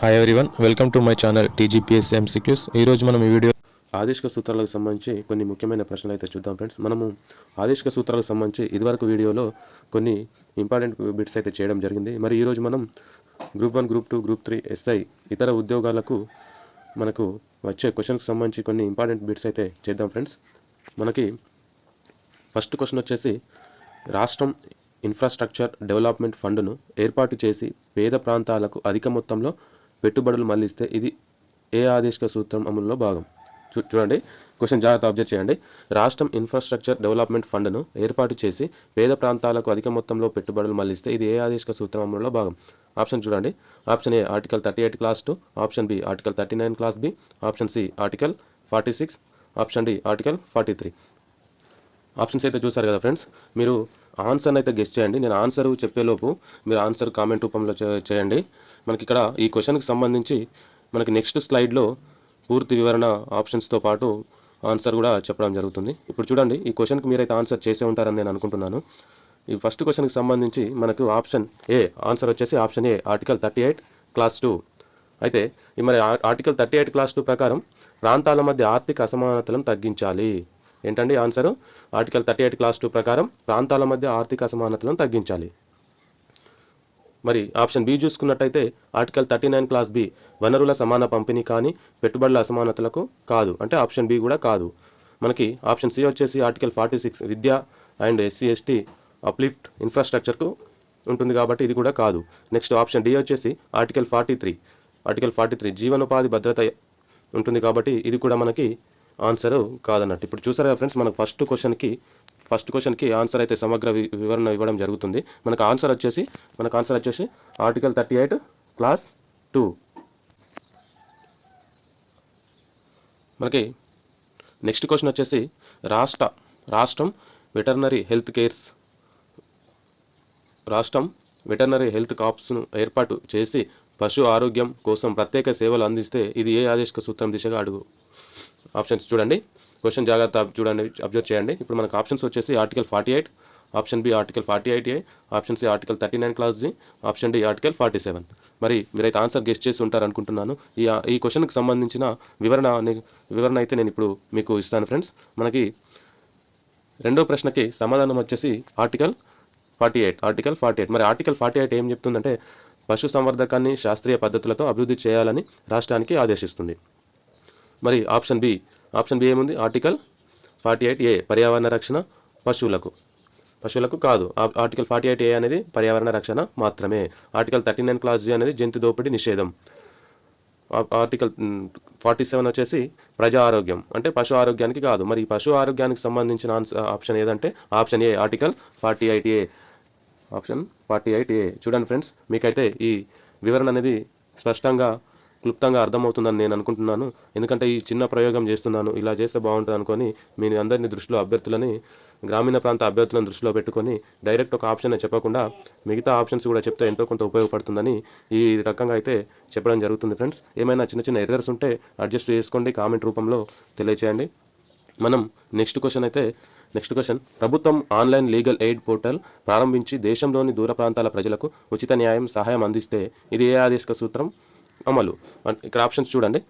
Hi everyone welcome to my channel TGPS MCQs ఈరోజు మనం ఈ వీడియో ఆదేశిక సూత్రాలకు సంబంధించి కొన్ని ముఖ్యమైన ప్రశ్నలు అయితే చూద్దాం ఫ్రెండ్స్ మనము ఆదేశిక సూత్రాలకు సంబంధించి ఇదివరకు వీడియోలో కొన్ని ఇంపార్టెంట్ బిట్స్ అయితే చేయడం జరిగింది. మరి ఈరోజు మనం group one group two group three SI ఇతర ఉద్యోగాలకు మనకు వచ్చే క్వశ్చన్కి సంబంధించి కొన్ని ఇంపార్టెంట్ బిట్స్ అయితే చేద్దాం ఫ్రెండ్స్ మనకి ఫస్ట్ క్వశ్చన్ వచ్చేసి రాష్ట్రం ఇన్ఫ్రాస్ట్రక్చర్ డెవలప్మెంట్ ఫండ్ను ఏర్పాటు చేసి పేద ప్రాంతాలకు అధిక మొత్తంలో పెట్టుబడులు మళ్ళిస్తే ఇది ఏ ఆదేశిక సూత్రం అమలులో భాగం? చూ చూడండి. క్వశ్చన్ జాగ్రత్త అబ్జర్వ్ చేయండి. రాష్ట్రం ఇన్ఫ్రాస్ట్రక్చర్ డెవలప్మెంట్ ఫండ్ను ఏర్పాటు చేసి పేద ప్రాంతాలకు అధిక మొత్తంలో పెట్టుబడులు మళ్ళిస్తే ఇది ఏ ఆదేశిక సూత్రం అమలులో భాగం? ఆప్షన్ చూడండి. Option A article thirty eight clause two. Option B article thirty nine clause B. Option C article forty six. Option D article forty three. Options అయితే చూసారు కదా ఫ్రెండ్స్. మీరు ఆన్సర్ని అయితే గెస్ట్ చేయండి. నేను ఆన్సర్ చెప్పేలోపు మీరు ఆన్సర్ కామెంట్ రూపంలో చేయండి. మనకి ఇక్కడ ఈ క్వశ్చన్కి సంబంధించి మనకి నెక్స్ట్ స్లైడ్లో పూర్తి వివరణ ఆప్షన్స్తో పాటు ఆన్సర్ కూడా చెప్పడం జరుగుతుంది. ఇప్పుడు చూడండి ఈ క్వశ్చన్కి మీరైతే ఆన్సర్ చేసే ఉంటారని నేను అనుకుంటున్నాను. ఈ ఫస్ట్ క్వశ్చన్కి సంబంధించి మనకు ఆప్షన్ ఏ ఆన్సర్ వచ్చేసి option A article thirty eight clause two అయితే ఈ మరి ఆ- article thirty eight clause two ప్రకారం ప్రాంతాల మధ్య ఆర్థిక అసమానతలను తగ్గించాలి. ఏంటండి answer? Article thirty eight clause two ప్రకారం ప్రాంతాల మధ్య ఆర్థిక అసమానతలను తగ్గించాలి. మరి ఆప్షన్ బి చూసుకున్నట్టయితే article thirty nine clause B వనరుల సమాన పంపిణీ కానీ పెట్టుబడుల అసమానతలకు కాదు. అంటే ఆప్షన్ బి కూడా కాదు. మనకి ఆప్షన్ సి వచ్చేసి ఆర్టికల్ ఫార్టీ సిక్స్ విద్య అండ్ ఎస్సీ ఎస్టీ అప్లిఫ్ట్ ఇన్ఫ్రాస్ట్రక్చర్కు ఉంటుంది కాబట్టి ఇది కూడా కాదు. నెక్స్ట్ ఆప్షన్ డి వచ్చేసి article forty three. Article forty three జీవనోపాధి భద్రత ఉంటుంది కాబట్టి ఇది కూడా మనకి ఆన్సర్ కాదన్నట్టు. ఇప్పుడు చూసారా ఫ్రెండ్స్ మనకు ఫస్ట్ క్వశ్చన్కి ఫస్ట్ క్వశ్చన్కి ఆన్సర్ అయితే సమగ్ర వి- వివరణ ఇవ్వడం జరుగుతుంది. మనకు ఆన్సర్ వచ్చేసి మనకు ఆన్సర్ వచ్చేసి article thirty eight clause two మనకి నెక్స్ట్ క్వశ్చన్ వచ్చేసి రాష్ట్ర రాష్ట్రం వెటర్నరీ హెల్త్ కేర్స్ రాష్ట్రం వెటర్నరీ హెల్త్ కాప్స్ను ఏర్పాటు చేసి పశు ఆరోగ్యం కోసం ప్రత్యేక సేవలు అందిస్తే ఇది ఏ ఆదేశిక సూత్రం దిశగా అడుగు. ఆప్షన్స్ చూడండి. క్వశ్చన్ జాగ్రత్త చూడండి అబ్జర్వ్ చేయండి. ఇప్పుడు మనకు ఆప్షన్స్ వచ్చేసి article forty eight option B article forty eight A option C article thirty nine clause G option D article forty seven. మరి మీరైతే ఆన్సర్ గెస్ట్ చేసి ఉంటారు అనుకుంటున్నాను ఈ ఈ క్వశ్చన్కి సంబంధించిన వివరణ వివరణ అయితే నేను ఇప్పుడు మీకు ఇస్తాను ఫ్రెండ్స్. మనకి రెండో ప్రశ్నకి సమాధానం వచ్చేసి article forty eight article forty eight. మరి ఆర్టికల్ ఫార్టీ ఎయిట్ ఏం చెప్తుందంటే పశు సంవర్ధకాన్ని శాస్త్రీయ పద్ధతులతో అభివృద్ధి చేయాలని రాష్ట్రానికి ఆదేశిస్తుంది. మరి ఆప్షన్ బి ఆప్షన్ బి ఏముంది? ఆర్టికల్ ఫార్టీ ఎయిట్ ఏ పర్యావరణ రక్షణ పశువులకు. పశువులకు కాదు ఆ- ఆర్టికల్ ఫార్టీ ఎయిట్ ఏ అనేది పర్యావరణ రక్షణ మాత్రమే. Article thirty nine clause G అనేది జంతు దోపిడీ నిషేధం. ఆర్టికల్ ఫార్టీ సెవెన్ వచ్చేసి ప్రజా ఆరోగ్యం. అంటే పశు ఆరోగ్యానికి కాదు. మరి పశు ఆరోగ్యానికి సంబంధించిన ఆన్సర్ ఆప్షన్ ఏదంటే option A article forty eight A. Option forty eight A. చూడండి ఫ్రెండ్స్ మీకైతే ఈ వివరణ అనేది స్పష్టంగా క్లుప్తంగా అర్థమవుతుందని నేను అనుకుంటున్నాను. ఎందుకంటే ఈ చిన్న ప్రయోగం చేస్తున్నాను. ఇలా చేస్తే బాగుంటుంది అనుకొని మీ అందరినీ దృష్టిలో అభ్యర్థులని గ్రామీణ ప్రాంత అభ్యర్థులను దృష్టిలో పెట్టుకొని డైరెక్ట్ ఒక ఆప్షన్ చెప్పకుండా మిగతా ఆప్షన్స్ కూడా చెప్తే ఎంతో కొంత ఉపయోగపడుతుందని ఈ రకంగా అయితే చెప్పడం జరుగుతుంది ఫ్రెండ్స్. ఏమైనా చిన్న చిన్న ఎర్రర్స్ ఉంటే అడ్జస్ట్ చేసుకోండి. కామెంట్ రూపంలో తెలియచేయండి. మనం నెక్స్ట్ క్వశ్చన్ అయితే నెక్స్ట్ క్వశ్చన్. ప్రభుత్వం ఆన్లైన్ లీగల్ ఎయిడ్ పోర్టల్ ప్రారంభించి దేశంలోని దూర ప్రాంతాల ప్రజలకు ఉచిత న్యాయం సహాయం అందిస్తే ఇది ఏ ఆదేశక సూత్రం? అమలు. ఇక్కడ ఆప్షన్స్ చూడండి.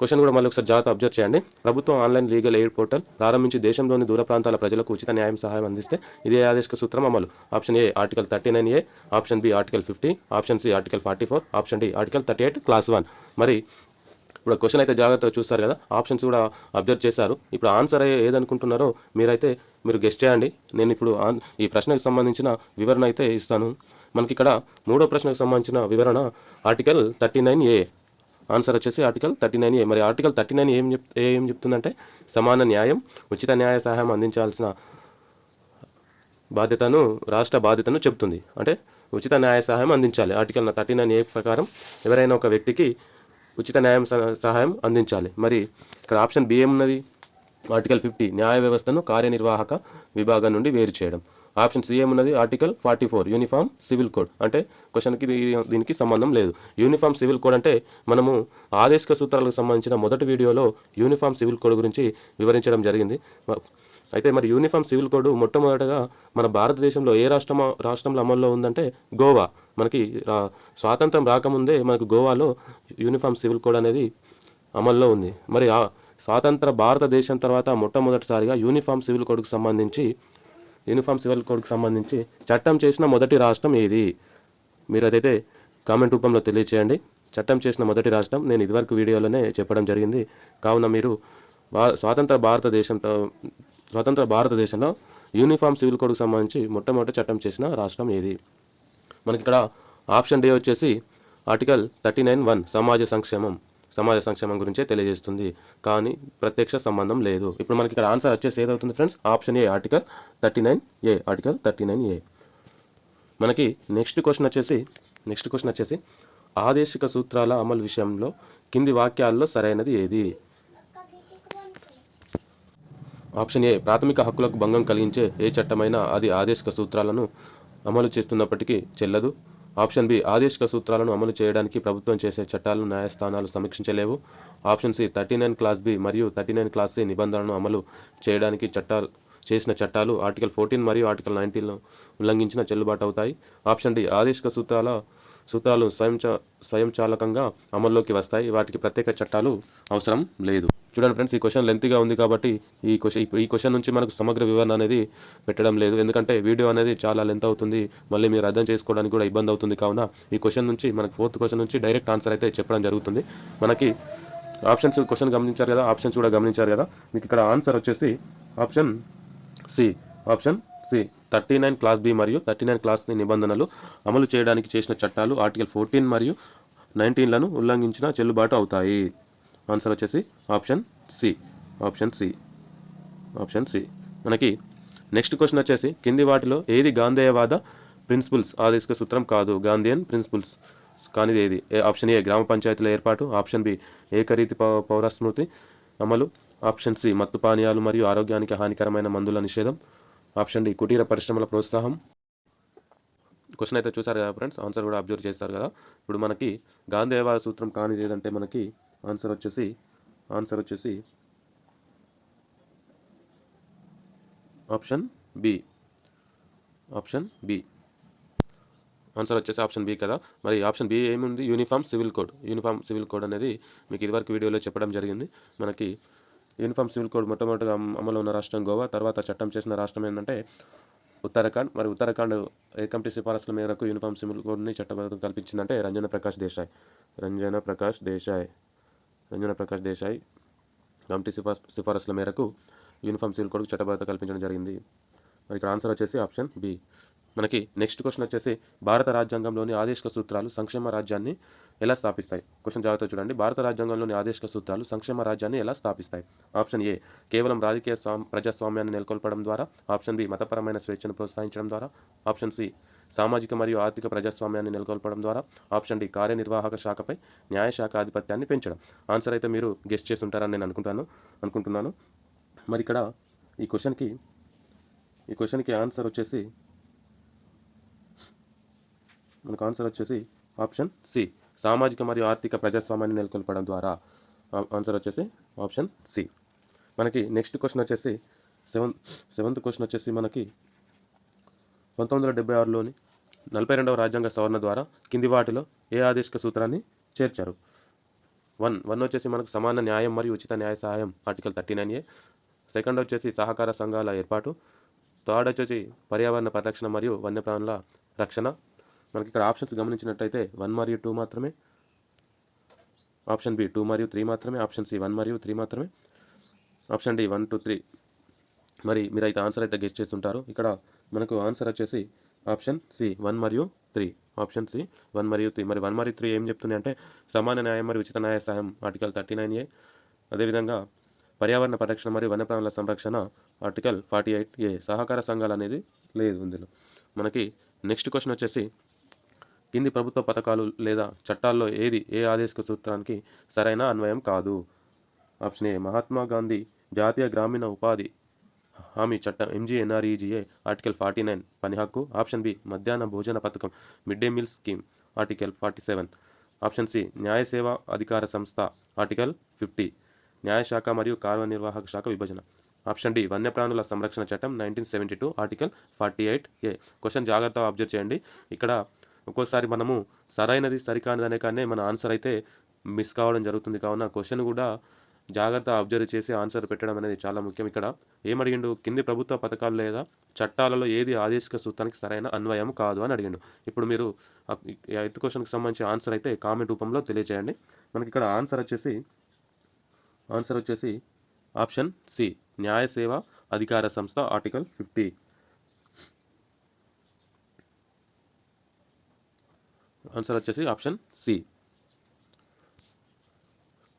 క్వశ్చన్ కూడా మళ్ళీ ఒకసారి జాగ్రత్త అబ్జర్వ్ చేయండి. ప్రభుత్వం ఆన్లైన్ లీగల్ ఎయిడ్ పోర్టల్ ప్రారంభించి దేశంలోని దూర ప్రాంతాల ప్రజలకు ఉచిత న్యాయం సహాయం అందిస్తే ఇది ఏ సూత్రం అమలు. Option A article thirty nine A option B article fifty option C article forty four option D article thirty eight clause one. మరి ఇప్పుడు క్వశ్చన్ అయితే జాగ్రత్తగా చూస్తారు కదా. ఆప్షన్స్ కూడా అబ్జర్వ్ చేశారు. ఇప్పుడు ఆన్సర్ అయ్యే ఏదనుకుంటున్నారో మీరైతే మీరు గెస్ట్ చేయండి. నేను ఇప్పుడు ఆన్- ఈ ప్రశ్నకు సంబంధించిన వివరణ అయితే ఇస్తాను. మనకి ఇక్కడ మూడో ప్రశ్నకు సంబంధించిన వివరణ article thirty nine A answer వచ్చేసి ఆర్టికల్ థర్టీ నైన్ ఏ మరి ఆర్టికల్ థర్టీ నైన్ ఏం చెప్ ఏ ఏం చెప్తుందంటే సమాన న్యాయం ఉచిత న్యాయ సహాయం అందించాల్సిన బాధ్యతను రాష్ట్ర బాధ్యతను చెబుతుంది. అంటే ఉచిత న్యాయ సహాయం అందించాలి. ఆర్టికల్ థర్టీ నైన్ ఏ ప్రకారం ఎవరైనా ఒక వ్యక్తికి ఉచిత న్యాయం సహ- సహాయం అందించాలి. మరి ఇక్కడ ఆప్షన్ బి ఏమున్నది? ఆర్టికల్ ఫిఫ్టీ న్యాయ వ్యవస్థను కార్యనిర్వాహక విభాగం నుండి వేరు చేయడం. ఆప్షన్ సి ఏమున్నది? Article forty four uniform civil code. అంటే క్వశ్చన్కి దీనికి సంబంధం లేదు. యూనిఫామ్ సివిల్ కోడ్ అంటే మనము ఆదేశిక సూత్రాలకు సంబంధించిన మొదటి వీడియోలో యూనిఫామ్ సివిల్ కోడ్ గురించి వివరించడం జరిగింది. అయితే మరి యూనిఫామ్ సివిల్ కోడ్ మొట్టమొదటగా మన భారతదేశంలో ఏ రాష్ట్రం రాష్ట్రంలో అమల్లో ఉందంటే గోవా. మనకి రా- స్వాతంత్రం రాకముందే మనకు గోవాలో యూనిఫామ్ సివిల్ కోడ్ అనేది అమల్లో ఉంది. మరి ఆ స్వాతంత్ర భారతదేశం తర్వాత మొట్టమొదటిసారిగా యూనిఫామ్ సివిల్ కోడ్కు సంబంధించి యూనిఫామ్ సివిల్ కోడ్కు సంబంధించి చట్టం చేసిన మొదటి రాష్ట్రం ఏది? మీరు అదైతే కామెంట్ రూపంలో తెలియచేయండి. చట్టం చేసిన మొదటి రాష్ట్రం నేను ఇదివరకు వీడియోలోనే చెప్పడం జరిగింది. కావున మీరు స్వాతంత్ర భారతదేశంతో స్వతంత్ర భారతదేశంలో యూనిఫామ్ సివిల్ కోడ్కు సంబంధించి మొట్టమొదటి చట్టం చేసిన రాష్ట్రం ఏది? మనకి ఇక్కడ ఆప్షన్ డే వచ్చేసి ఆర్టికల్ థర్టీ నైన్ వన్ సమాజ సంక్షేమం. సమాజ సంక్షేమం గురించే తెలియజేస్తుంది. కానీ ప్రత్యక్ష సంబంధం లేదు. ఇప్పుడు మనకి ఇక్కడ ఆన్సర్ వచ్చేసి ఏదవుతుంది friends? Option A article thirty nine A article thirty nine A. మనకి నెక్స్ట్ క్వశ్చన్ వచ్చేసి నెక్స్ట్ క్వశ్చన్ వచ్చేసి ఆదేశిక సూత్రాల అమలు విషయంలో కింది వాక్యాల్లో సరైనది ఏది? ఆప్షన్ ఏ ప్రాథమిక హక్కులకు భంగం కలిగించే ఏ చట్టమైనా అది ఆదేశిక సూత్రాలను అమలు చేస్తున్నప్పటికీ చెల్లదు. ఆప్షన్ బి ఆదేశిక సూత్రాలను అమలు చేయడానికి ప్రభుత్వం చేసే చట్టాలను న్యాయస్థానాలు సమీక్షించలేవు. Option C thirty nine clause B మరియు థర్టీ నైన్ క్లాస్ సి నిబంధనలను అమలు చేయడానికి చట్టాలు చేసిన చట్టాలు ఆర్టికల్ ఫోర్టీన్ మరియు ఆర్టికల్ నైన్టీన్లో ఉల్లంఘించిన చెల్లుబాటు అవుతాయి. ఆప్షన్ డి ఆదేశిక సూత్రాల సూత్రాలు స్వయం స్వయంచాలకంగా అమల్లోకి వస్తాయి. వాటికి ప్రత్యేక చట్టాలు అవసరం లేదు. చూడండి ఫ్రెండ్స్ ఈ క్వశ్చన్ లెంత్గా ఉంది కాబట్టి ఈ క్వశ్చన్ ఈ క్వశ్చన్ నుంచి మనకు సమగ్ర వివరణ అనేది పెట్టడం లేదు. ఎందుకంటే వీడియో అనేది చాలా లెంత్ అవుతుంది. మళ్ళీ మీరు అర్థం చేసుకోవడానికి కూడా ఇబ్బంది అవుతుంది. కావున ఈ క్వశ్చన్ నుంచి మనకు ఫోర్త్ క్వశ్చన్ నుంచి డైరెక్ట్ ఆన్సర్ అయితే చెప్పడం జరుగుతుంది. మనకి ఆప్షన్స్ క్వశ్చన్ గమనించారు కదా ఆప్షన్స్ కూడా గమనించారు కదా. మీకు ఇక్కడ ఆన్సర్ వచ్చేసి option C option C thirty nine clause B మరియు థర్టీ నైన్ క్లాస్ నిబంధనలు అమలు చేయడానికి చేసిన చట్టాలు ఆర్టికల్ ఫోర్టీన్ మరియు నైన్టీన్లను ఉల్లంఘించిన చెల్లుబాటు అవుతాయి. ఆన్సర్ వచ్చేసి option C. Option C. Option C. మనకి నెక్స్ట్ క్వశ్చన్ వచ్చేసి కింది వాటిలో ఏది గాంధేయవాద ప్రిన్సిపల్స్? ఆదేశిక సూత్రం కాదు. Gandhian principles. కానీ ఏది? ఆప్షన్ ఏ గ్రామ పంచాయతీల ఏర్పాటు. ఆప్షన్ బి ఏకరీతి పౌ- అమలు. ఆప్షన్ సి మత్తు పానీయాలు మరియు ఆరోగ్యానికి హానికరమైన మందుల నిషేధం. ఆప్షన్ డి కుటీర పరిశ్రమల ప్రోత్సాహం. క్వశ్చన్ అయితే చూసారు కదా ఫ్రెండ్స్? ఆన్సర్ కూడా అబ్జర్వ్ చేస్తారు కదా? ఇప్పుడు మనకి గాంధేయవాద సూత్రం కానిది ఏదంటే మనకి ఆన్సర్ వచ్చేసి ఆన్సర్ వచ్చేసి option B. Option B. Answer వచ్చేసి ఆప్షన్ బి కదా? మరి ఆప్షన్ బి ఏముంది? Uniform civil code. Uniform civil code అనేది మీకు ఇదివరకు వీడియోలో చెప్పడం జరిగింది. మనకి యూనిఫామ్ సివిల్ కోడ్ మొట్టమొదటిగా అమలు ఉన్న రాష్ట్రం గోవా తర్వాత చట్టం చేసిన రాష్ట్రం ఏంటంటే ఉత్తరాఖండ్ మరి ఉత్తరాఖండ్ ఏ కమిటీ సిఫారసుల మేరకు యూనిఫామ్ సివిల్ కోడ్ని చట్టబద్ధం కల్పించిందంటే రంజన ప్రకాష్ దేశాయ్. రంజన ప్రకాష్ దేశాయ్. రంజన ప్రకాష్ దేశాయ్ కమిటీ సిఫార్స్ సిఫారసుల మేరకు యూనిఫామ్ సివిల్ కోడ్కు చట్టబద్ధత కల్పించడం జరిగింది. మరి ఇక్కడ ఆన్సర్ వచ్చేసి ఆప్షన్ బి మనకి నెక్స్ట్ క్వశ్చన్ వచ్చేసి భారత రాజ్యాంగంలోని ఆదేశిక సూత్రాలు సంక్షేమ రాజ్యాన్ని ఎలా స్థాపిస్తాయి? క్వశ్చన్ జాగ్రత్త చూడండి. భారత రాజ్యాంగంలోని ఆదేశిక సూత్రాలు సంక్షేమ రాజ్యాన్ని ఎలా స్థాపిస్తాయి? ఆప్షన్ ఏ కేవలం రాజకీయ స్వామ్ ప్రజాస్వామ్యాన్ని నెలకొల్పడం ద్వారా. ఆప్షన్ బి మతపరమైన స్వేచ్ఛను ప్రోత్సహించడం ద్వారా. ఆప్షన్ సి సామాజిక మరియు ఆర్థిక ప్రజాస్వామ్యాన్ని నెలకొల్పడం ద్వారా. ఆప్షన్ డి కార్యనిర్వాహక శాఖపై న్యాయశాఖ ఆధిపత్యాన్ని పెంచడం. ఆన్సర్ అయితే మీరు గెస్ట్ చేసి ఉంటారని నేను అనుకుంటాను అనుకుంటున్నాను. మరి ఇక్కడ ఈ క్వశ్చన్కి ఈ క్వశ్చన్కి ఆన్సర్ వచ్చేసి మనకు ఆన్సర్ వచ్చేసి ఆప్షన్ సి. సామాజిక మరియు ఆర్థిక ప్రజాస్వామ్యాన్ని నెలకొల్పడం ద్వారా ఆన్సర్ వచ్చేసి ఆప్షన్ సి. మనకి నెక్స్ట్ క్వశ్చన్ వచ్చేసి సెవెంత్ సెవెంత్ క్వశ్చన్ వచ్చేసి మనకి పంతొమ్మిది వందల డెబ్బై ఆరులోని నలభై రెండవ రాజ్యాంగ సవరణ ద్వారా కింది వాటిలో ఏ ఆదేశిక సూత్రాన్ని చేర్చారు? వన్ వన్ వచ్చేసి మనకు సమాన న్యాయం మరియు ఉచిత న్యాయ సహాయం article thirty nine A. Second వచ్చేసి సహకార సంఘాల ఏర్పాటు థర్డ్ వచ్చేసి పర్యావరణ పరిరక్షణ మరియు వన్యప్రాణుల రక్షణ. మనకి ఇక్కడ ఆప్షన్స్ గమనించినట్టయితే వన్ మరియు టూ మాత్రమే. ఆప్షన్ బి టూ మరియు త్రీ మాత్రమే. ఆప్షన్ సి వన్ మరియు త్రీ మాత్రమే. Option D one two three. మరి మీరు అయితే ఆన్సర్ అయితే గెస్ట్ చేస్తుంటారు. ఇక్కడ మనకు ఆన్సర్ వచ్చేసి ఆప్షన్ సి వన్ మరియు త్రీ. ఆప్షన్ సి వన్ మరియు త్రీ. మరి వన్ మరియు త్రీ ఏం చెప్తున్నాయి అంటే సమాన న్యాయం మరియు ఉచిత న్యాయ సహాయం ఆర్టికల్ థర్టీ నైన్ ఏ. అదేవిధంగా పర్యావరణ పరిరక్షణ మరియు వన్యప్రాణుల సంరక్షణ ఆర్టికల్ ఫార్టీ ఎయిట్ ఏ సహకార సంఘాలు అనేది లేదు ఇందులో. మనకి నెక్స్ట్ క్వశ్చన్ వచ్చేసి కింది ప్రభుత్వ పథకాలు లేదా చట్టాల్లో ఏది ఏ ఆదేశక సూత్రానికి సరైన అన్వయం కాదు? ఆప్షన్ ఏ మహాత్మా గాంధీ జాతీయ గ్రామీణ ఉపాధి హామీ చట్టం ఎంజీఎన్ఆర్ఈజీఏ ఆర్టికల్ ఫార్టీ నైన్ పని హక్కు. ఆప్షన్ బి మధ్యాహ్న భోజన పథకం mid day meal scheme article forty seven. Option C న్యాయ సేవా అధికార సంస్థ ఆర్టికల్ ఫిఫ్టీ. న్యాయశాఖ మరియు కార్యనిర్వాహక శాఖ విభజన. ఆప్షన్ డి వన్యప్రాణుల సంరక్షణ చట్టం nineteen seventy two article forty eight A. Question జాగ్రత్తగా అబ్జర్వ్ చేయండి. ఇక్కడ ఒక్కోసారి మనము సరైనది సరికానిది అనే కానీ మన ఆన్సర్ అయితే మిస్ కావడం జరుగుతుంది. కావున క్వశ్చన్ కూడా జాగ్రత్త అబ్జర్వ్ చేసి ఆన్సర్ పెట్టడం అనేది చాలా ముఖ్యం. ఇక్కడ ఏమడిగిండు? కింది ప్రభుత్వ పథకాలు లేదా చట్టాలలో ఏది ఆదేశిక సూత్రానికి సరైన అన్వయం కాదు అని అడిగిండు. ఇప్పుడు మీరు ఎయిత్ క్వశ్చన్కి సంబంధించి ఆన్సర్ అయితే కామెంట్ రూపంలో తెలియజేయండి. మనకి ఇక్కడ ఆన్సర్ వచ్చేసి ఆన్సర్ వచ్చేసి ఆప్షన్ సి న్యాయ సేవ అధికార సంస్థ ఆర్టికల్ ఫిఫ్టీ. ఆన్సర్ వచ్చేసి ఆప్షన్ సి.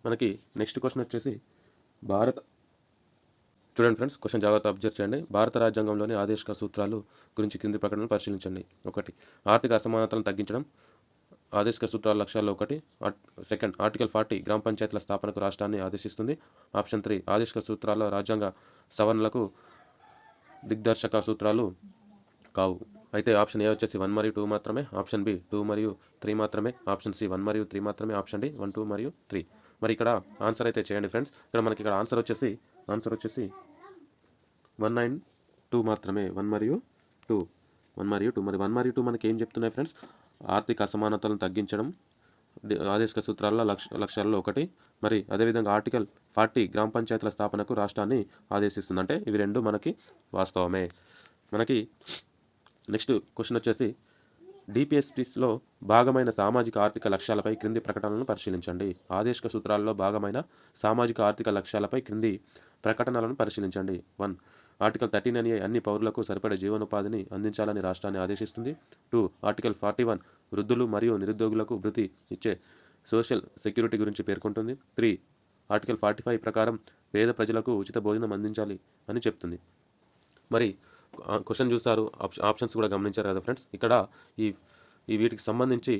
మనకి నెక్స్ట్ క్వశ్చన్ వచ్చేసి భారత చూడండి ఫ్రెండ్స్ క్వశ్చన్ జాగ్రత్త అబ్జర్వ్ చేయండి. భారత రాజ్యాంగంలోని ఆదేశిక సూత్రాలు గురించి కింది ప్రకటనలు పరిశీలించండి. ఒకటి ఆర్థిక అసమానతలను తగ్గించడం. ఆదేశిక సూత్రాల లక్ష్యాల్లో ఒకటి సెకండ్ ఆర్టికల్ ఫార్టీ గ్రామ పంచాయతీల స్థాపనకు రాష్ట్రాన్ని ఆదేశిస్తుంది. ఆప్షన్ త్రీ ఆదేశిక సూత్రాల రాజ్యాంగ సవరణలకు దిగ్దర్శక సూత్రాలు కావు. అయితే ఆప్షన్ ఏ వచ్చేసి వన్ మరియు టూ మాత్రమే ఆప్షన్ బి టూ మరియు త్రీ మాత్రమే ఆప్షన్ సి వన్ మరియు త్రీ మాత్రమే ఆప్షన్ డి వన్ టూ మరియు త్రీ. మరి ఇక్కడ ఆన్సర్ అయితే చేయండి ఫ్రెండ్స్. ఇక్కడ మనకి ఇక్కడ ఆన్సర్ వచ్చేసి ఆన్సర్ వచ్చేసి వన్ నైన్ టూ మాత్రమే వన్ మరియు టూ. వన్ మరియు టూ. మరి వన్ మరియు టూ మనకి ఏం చెప్తున్నాయి ఫ్రెండ్స్? ఆర్థిక అసమానతలను తగ్గించడం ఆదేశిక సూత్రాల లక్ష లక్ష్యాల్లో ఒకటి. మరి అదేవిధంగా ఆర్టికల్ ఫార్టీ గ్రామ పంచాయతీల స్థాపనకు రాష్ట్రాన్ని ఆదేశిస్తుంది. అంటే ఇవి రెండు మనకి వాస్తవమే. మనకి నెక్స్ట్ క్వశ్చన్ వచ్చేసి డిపిఎస్పిస్లో భాగమైన సామాజిక ఆర్థిక లక్ష్యాలపై క్రింది ప్రకటనలను పరిశీలించండి. ఆదేశిక సూత్రాల్లో భాగమైన సామాజిక ఆర్థిక లక్ష్యాలపై క్రింది ప్రకటనలను పరిశీలించండి. వన్ ఆర్టికల్ థర్టీన్ అని అన్ని పౌరులకు సరిపడే జీవనోపాధిని అందించాలని రాష్ట్రాన్ని ఆదేశిస్తుంది. టూ ఆర్టికల్ ఫార్టీ వన్ వృద్ధులు మరియు నిరుద్యోగులకు భృతి ఇచ్చే సోషల్ సెక్యూరిటీ గురించి పేర్కొంటుంది. త్రీ ఆర్టికల్ ఫార్టీ ఫైవ్ ప్రకారం పేద ప్రజలకు ఉచిత భోజనం అందించాలి అని చెప్తుంది. మరి క్వశ్చన్ చూస్తారు. ఆప్షన్స్ కూడా గమనించారు కదా ఫ్రెండ్స్. ఇక్కడ ఈ ఈ వీటికి సంబంధించి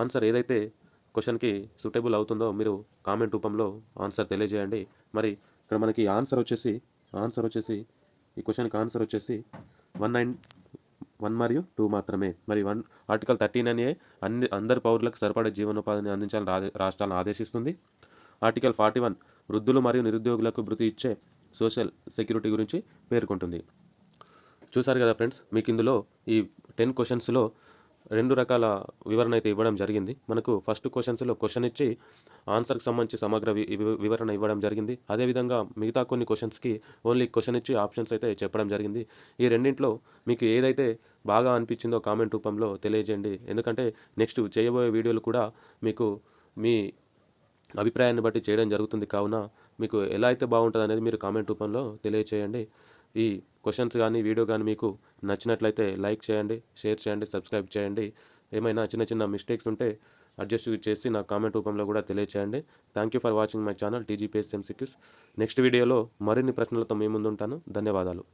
ఆన్సర్ ఏదైతే క్వశ్చన్కి సూటబుల్ అవుతుందో మీరు కామెంట్ రూపంలో ఆన్సర్ తెలియజేయండి. మరి ఇక్కడ మనకి ఆన్సర్ వచ్చేసి ఆన్సర్ వచ్చేసి ఈ క్వశ్చన్కి ఆన్సర్ వచ్చేసి వన్ నైన్ వన్ మరియు టూ మాత్రమే. మరి వన్ ఆర్టికల్ థర్టీన్ అనే అన్ని అందరి పౌరులకు సరిపడే జీవనోపాధిని అందించాలని రాష్ట్రాలను ఆదేశిస్తుంది. ఆర్టికల్ ఫార్టీ వన్ వృద్ధులు మరియు నిరుద్యోగులకు భృతి ఇచ్చే సోషల్ సెక్యూరిటీ గురించి పేర్కొంటుంది. చూసారు కదా ఫ్రెండ్స్ మీకు ఇందులో ఈ టెన్ క్వశ్చన్స్లో రెండు రకాల వివరణ అయితే ఇవ్వడం జరిగింది. మనకు ఫస్ట్ క్వశ్చన్స్లో క్వశ్చన్ ఇచ్చి ఆన్సర్కి సంబంధించి సమగ్ర వి- వి- వివరణ ఇవ్వడం జరిగింది. అదేవిధంగా మిగతా కొన్ని క్వశ్చన్స్కి ఓన్లీ క్వశ్చన్ ఇచ్చి ఆప్షన్స్ అయితే చెప్పడం జరిగింది. ఈ రెండింట్లో మీకు ఏదైతే బాగా అనిపించిందో కామెంట్ రూపంలో తెలియజేయండి. ఎందుకంటే నెక్స్ట్ చేయబోయే వీడియోలు కూడా మీకు మీ అభిప్రాయాన్ని బట్టి చేయడం జరుగుతుంది. కావున మీకు ఎలా అయితే బాగుంటుంది అనేది మీరు కామెంట్ రూపంలో తెలియచేయండి. ఈ క్వశ్చన్స్ కానీ వీడియో కానీ మీకు నచ్చినట్లయితే లైక్ చేయండి షేర్ చేయండి సబ్స్క్రైబ్ చేయండి. ఏమైనా చిన్న చిన్న మిస్టేక్స్ ఉంటే అడ్జస్ట్ చేసి నా కామెంట్ రూపంలో కూడా తెలియచేయండి. Thank you for watching my channel TGPS MCQs next వీడియోలో మరిన్ని ప్రశ్నలతో మీ ముందు ఉంటాను ధన్యవాదాలు.